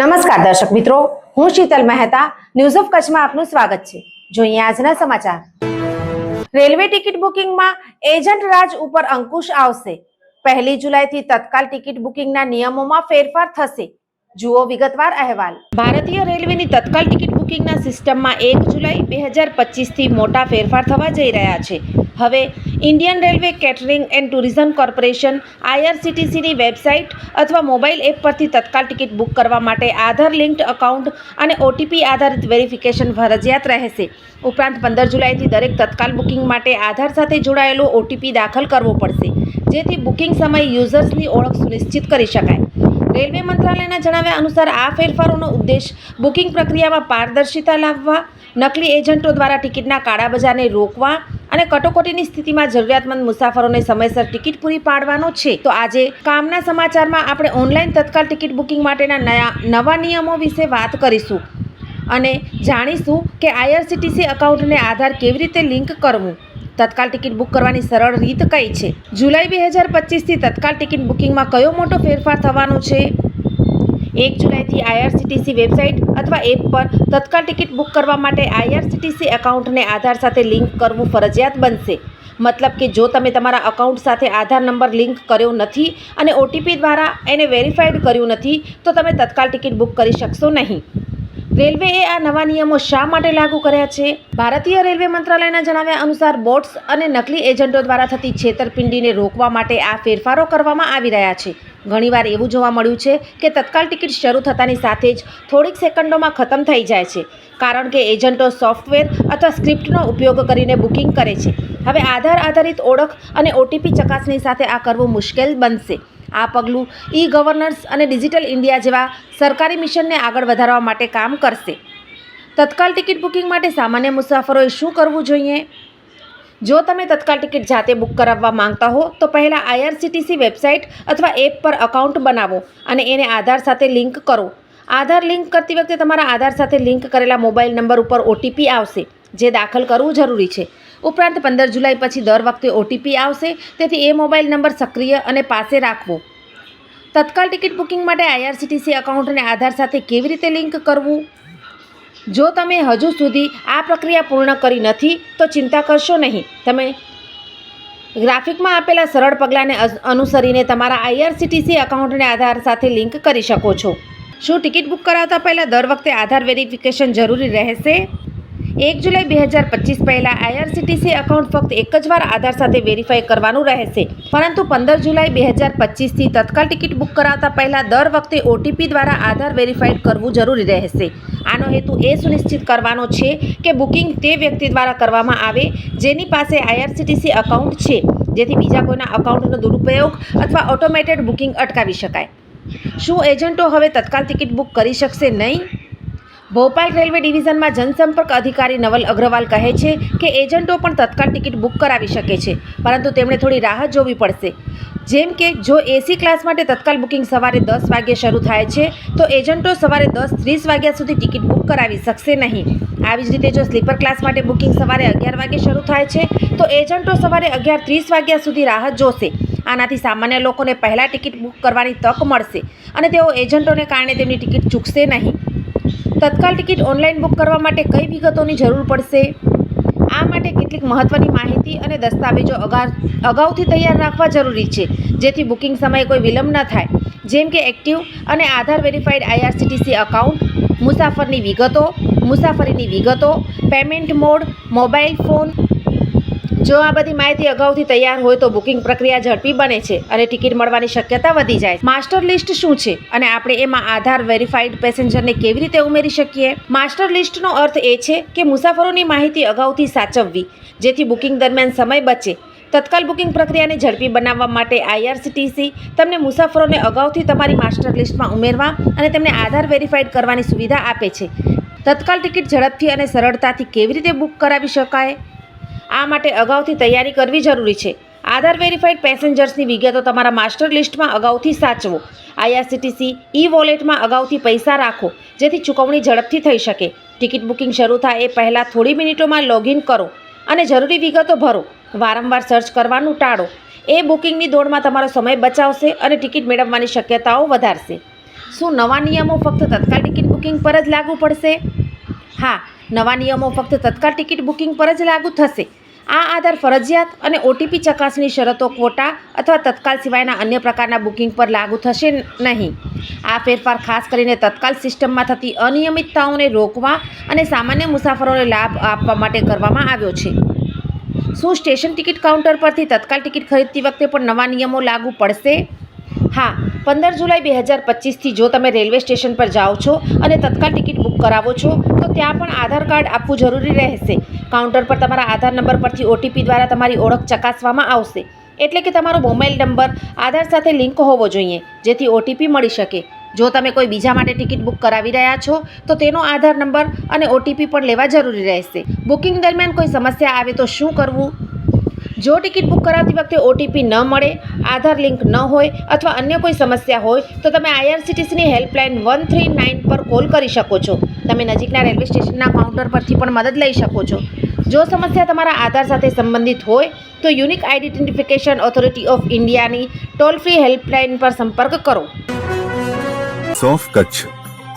નમસ્કાર દર્શક મિત્રો, હું શીતલ મહેતા ન્યૂઝ ઓફ કચ્છમાં આપનું સ્વાગત છે. જોઈએ આજના સમાચાર. રેલવે ટિકિટ બુકિંગમાં એજન્ટ રાજ ઉપર અંકુશ આવશે. પહેલી જુલાઈથી તત્કાલ ટિકિટ બુકિંગના નિયમોમાં ફેરફાર થશે. જુઓ વિગતવાર અહેવાલ. ભારતીય રેલવેની તત્કાલ ટિકિટ બુકિંગના સિસ્ટમમાં એક જુલાઈ બે હજાર પચીસથી મોટા ફેરફાર થવા જઈ રહ્યા છે. હવે Indian railway catering and tourism corporation આઈઆરસીટીસીની website અથવા મોબાઈલ એપ પરથી તત્કાલ ટિકિટ બુક કરવા માટે આધાર લિંક્ડ અકાઉન્ટ અને ઓટીપી આધારિત વેરિફિકેશન ફરજિયાત રહેશે. ઉપરાંત પંદર જુલાઈથી દરેક તત્કાલ બુકિંગ માટે આધાર સાથે જોડાયેલો ઓટીપી દાખલ કરવો પડશે, જેથી બુકિંગ સમયે યુઝર્સની ઓળખ સુનિશ્ચિત કરી શકાય. રેલવે મંત્રાલયના જણાવ્યા અનુસાર આ ફેરફારોનો ઉદ્દેશ બુકિંગ પ્રક્રિયામાં પારદર્શિતા લાવવા, નકલી એજન્ટો દ્વારા ટિકિટના કાળા બજારને રોકવા અને કટોકટીની સ્થિતિમાં જરૂરિયાતમંદ મુસાફરોને સમયસર ટિકિટ પૂરી પાડવાનો છે. તો આજે કામના સમાચારમાં આપણે ઓનલાઈન તત્કાલ ટિકિટ બુકિંગ માટેના નયા, નવા નિયમો વિશે વાત કરીશું અને જાણીશું કે આઈઆરસીટીસી અકાઉન્ટને આધાર કેવી રીતે લિંક કરવું. તત્કાલ ટિકિટ બુક કરવાની સરળ રીત કઈ છે? જુલાઈ બે હજાર પચીસથી તત્કાલ ટિકિટ બુકિંગમાં કયો મોટો ફેરફાર થવાનો છે? એક જુલાઈથી આઈઆરસીટીસી વેબસાઇટ અથવા એપ પર તત્કાલ ટિકિટ બુક કરવા માટે આઈઆરસીટીસી એકાઉન્ટને આધાર સાથે લિંક કરવું ફરજિયાત બનશે. મતલબ કે જો તમે તમારા અકાઉન્ટ સાથે આધાર નંબર લિંક કર્યો નથી અને ઓટીપી દ્વારા એને વેરીફાઈડ કર્યું નથી, તો તમે તત્કાલ ટિકિટ બુક કરી શકશો નહીં. રેલવેએ આ નવા નિયમો શા માટે લાગુ કર્યા છે? ભારતીય રેલવે મંત્રાલયના જણાવ્યા અનુસાર બોટ્સ અને નકલી એજન્ટો દ્વારા થતી છેતરપિંડીને રોકવા માટે આ ફેરફારો કરવામાં આવી રહ્યા છે. ઘણીવાર એવું જોવા મળ્યું છે કે તત્કાલ ટિકિટ શરૂ થતાની સાથે જ થોડીક સેકન્ડોમાં ખતમ થઈ જાય છે, કારણ કે એજન્ટો સોફ્ટવેર અથવા સ્ક્રિપ્ટનો ઉપયોગ કરીને બુકિંગ કરે છે. હવે આધાર આધારિત ઓળખ અને ઓટીપી ચકાસણી સાથે આ કરવું મુશ્કેલ બનશે. આ પગલું ઈ ગવર્નન્સ અને ડિજિટલ ઇન્ડિયા જેવા સરકારી મિશનને આગળ વધારવા માટે કામ કરશે. તત્કાલ ટિકિટ બુકિંગ માટે સામાન્ય મુસાફરોએ શું કરવું જોઈએ? જો તમે તત્કાલ ટિકિટ જાતે બુક કરાવવા માંગતા હો, તો પહેલાં આઈઆરસીટીસી વેબસાઇટ અથવા એપ પર અકાઉન્ટ બનાવો અને એને આધાર સાથે લિંક કરો. આધાર લિંક કરતી વખતે તમારા આધાર સાથે લિંક કરેલા મોબાઈલ નંબર ઉપર ઓટીપી આવશે, જે દાખલ કરવું જરૂરી છે. ઉપરાંત પંદર જુલાઈ પછી દર વખતે ઓટીપી આવશે, તેથી એ મોબાઈલ નંબર સક્રિય અને પાસે રાખવો. તત્કાલ ટિકિટ બુકિંગ માટે આઈઆરસીટીસી અકાઉન્ટને આધાર સાથે કેવી રીતે લિંક કરવું? જો તમે હજુ સુધી આ પ્રક્રિયા પૂર્ણ કરી નથી, તો ચિંતા કરશો નહીં. તમે ગ્રાફિકમાં આપેલા સરળ પગલાંને અનુસરીને તમારા આઈઆરસીટીસી અકાઉન્ટને આધાર સાથે લિંક કરી શકો છો. શું ટિકિટ બુક કરાવતા પહેલાં દર વખતે આધાર વેરિફિકેશન જરૂરી રહેશે? એક જુલાઈ બે હજાર પચીસ પહેલાં આઈઆરસીટીસી અકાઉન્ટ ફક્ત એક જ વાર આધાર સાથે વેરીફાઈ કરવાનું રહેશે. પરંતુ પંદર જુલાઈ બે હજાર પચીસથી તત્કાલ ટિકિટ બુક કરાવતા પહેલાં દર વખતે ઓટીપી દ્વારા આધાર વેરીફાઈડ કરવું જરૂરી રહેશે. આનો હેતુ એ સુનિશ્ચિત કરવાનો છે કે બુકિંગ તે વ્યક્તિ દ્વારા કરવામાં આવે જેની પાસે આઈઆરસીટીસી અકાઉન્ટ છે, જેથી બીજા કોઈના અકાઉન્ટનો દુરુપયોગ અથવા ઓટોમેટેડ બુકિંગ અટકાવી શકાય. શું એજન્ટો હવે તત્કાલ ટિકિટ બુક કરી શકશે નહીં? ભોપાલ રેલવે ડિવિઝનમાં જનસંપર્ક અધિકારી નવલ અગ્રવાલ કહે છે કે એજન્ટો પણ તત્કાલ ટિકિટ બુક કરાવી શકે છે, પરંતુ તેમણે થોડી રાહત જોવી પડશે. જેમ કે, જો એસી ક્લાસ માટે તત્કાલ બુકિંગ સવારે દસ વાગ્યે શરૂ થાય છે, તો એજન્ટો સવારે દસ ત્રીસ વાગ્યા સુધી ટિકિટ બુક કરાવી શકશે નહીં. આવી જ રીતે જો સ્લીપર ક્લાસ માટે બુકિંગ સવારે અગિયાર વાગે શરૂ થાય છે, તો એજન્ટો સવારે અગિયાર ત્રીસ વાગ્યા સુધી રાહત જોશે. આનાથી સામાન્ય લોકોને પહેલાં ટિકિટ બુક કરવાની તક મળશે અને તેઓ એજન્ટોને કારણે તેમની ટિકિટ ચૂકશે નહીં. તત્કાલ ટિકિટ ઓનલાઈન બુક કરવા માટે કઈ વિગતોની જરૂર પડશે? આ માટે કેટલીક મહત્ત્વની માહિતી અને દસ્તાવેજો અગા અગાઉથી તૈયાર રાખવા જરૂરી છે, જેથી બુકિંગ સમયે કોઈ વિલંબ ન થાય. જેમ કે એક્ટિવ અને આધાર વેરીફાઈડ આઈઆરસીટીસી અકાઉન્ટ મુસાફરની વિગતો, મુસાફરીની વિગતો, પેમેન્ટ મોડ, મોબાઈલ ફોન જો આ બધી માહિતી અગાઉથી તૈયાર હોય તો બુકિંગ પ્રક્રિયા ઝડપી બને છે અને ટિકિટ મળવાની શક્યતા વધી જાય માસ્ટર લિસ્ટ શું છે અને આપણે એમાં આધાર વેરીફાઈડ પેસેન્જરને કેવી રીતે ઉમેરી શકીએ? માસ્ટર લિસ્ટનો અર્થ એ છે કે મુસાફરોની માહિતી અગાઉથી સાચવવી, જેથી બુકિંગ દરમિયાન સમય બચે. તત્કાલ બુકિંગ પ્રક્રિયાને ઝડપી બનાવવા માટે આઈઆરસીટીસી તમને મુસાફરોને અગાઉથી તમારી માસ્ટર લિસ્ટમાં ઉમેરવા અને તેમને આધાર વેરીફાઈડ કરવાની સુવિધા આપે છે. તત્કાલ ટિકિટ ઝડપથી અને સરળતાથી કેવી રીતે બુક કરાવી શકાય? આ માટે અગાઉથી તૈયારી કરવી જરૂરી છે. આધાર વેરીફાઈડ પેસેન્જર્સની વિગતો તમારા માસ્ટર લિસ્ટમાં અગાઉથી સાચવો. આઈઆરસીટીસી ઈ વોલેટમાં અગાઉથી પૈસા રાખો, જેથી ચૂકવણી ઝડપથી થઈ શકે. ટિકિટ બુકિંગ શરૂ થાય એ પહેલાં થોડી મિનિટોમાં લોગિન કરો અને જરૂરી વિગતો ભરો. વારંવાર સર્ચ કરવાનું ટાળો. એ બુકિંગની દોડમાં તમારો સમય બચાવશે અને ટિકિટ મેળવવાની શક્યતાઓ વધારશે. શું નવા નિયમો ફક્ત તત્કાલ ટિકિટ બુકિંગ પર જ લાગુ પડશે? હા, નવા નિયમો ફક્ત તત્કાલ ટિકિટ બુકિંગ પર જ લાગુ થશે. આ આધાર ફરજિયાત અને ઓટીપી ચકાસણી શરતો ક્વોટા અથવા તત્કાલ સિવાયના અન્ય પ્રકારના બુકિંગ પર લાગુ થશે નહીં. આ ફેરફાર ખાસ કરીને તત્કાલ સિસ્ટમમાં થતી અનિયમિતતાઓને રોકવા અને સામાન્ય મુસાફરોને લાભ આપવા માટે કરવામાં આવ્યો છે. શું સ્ટેશન ટિકિટ કાઉન્ટર પરથી તત્કાલ ટિકિટ ખરીદતી વખતે પણ નવા નિયમો લાગુ પડશે? હા, પંદર જુલાઈ બે હજાર પચીસથી જો તમે રેલવે સ્ટેશન પર જાઓ છો અને તત્કાલ ટિકિટ બુક કરાવો છો, તો ત્યાં પણ આધાર કાર્ડ આપવું જરૂરી રહેશે. કાઉન્ટર પર તમારા આધાર નંબર પરથી ઓટીપી દ્વારા તમારી ઓળખ ચકાસવામાં આવશે. એટલે કે તમારો મોબાઈલ નંબર, આધાર સાથે લિંક હોવો જોઈએ, જેથી ઓટીપી મળી શકે. જો તમે કોઈ બીજા માટે ટિકિટ બુક કરાવી રહ્યા છો, તો તેનો આધાર નંબર અને ઓટીપી પણ લેવા જરૂરી રહેશે. બુકિંગ દરમિયાન કોઈ સમસ્યા આવે તો શું કરવું? જો ટિકિટ બુક કરાવતી વખતે ઓટીપી ન મળે, આધાર લિંક ન હોય અથવા અન્ય કોઈ સમસ્યા હોય, તો તમે આઈઆરસીટીસીની હેલ્પલાઇન વન થ્રી નાઇન પર કોલ કરી શકો છો. તમે નજીકના રેલવે સ્ટેશનના કાઉન્ટર પરથી પણ મદદ લઈ શકો છો. જો સમસ્યા તમારા આધાર સાથે સંબંધિત હોય તો યુનિક આઈડેન્ટિફિકેશન ઓથોરિટી ઓફ ઇન્ડિયાની ટોલ ફ્રી હેલ્પલાઇન પર સંપર્ક કરો. સોફ Kutch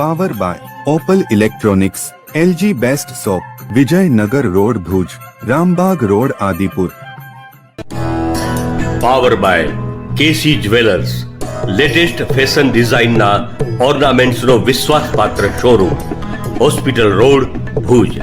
power by Opal electronics LG best shop Vijaynagar road Bhuj Rambagh road Adipur. Power by K C jewellers latest fashion ડિઝાઇનના ઓર્નામેન્ટ્સનો વિશ્વાસપાત્ર શોરૂમ હોસ્પિટલ રોડ ભુજ.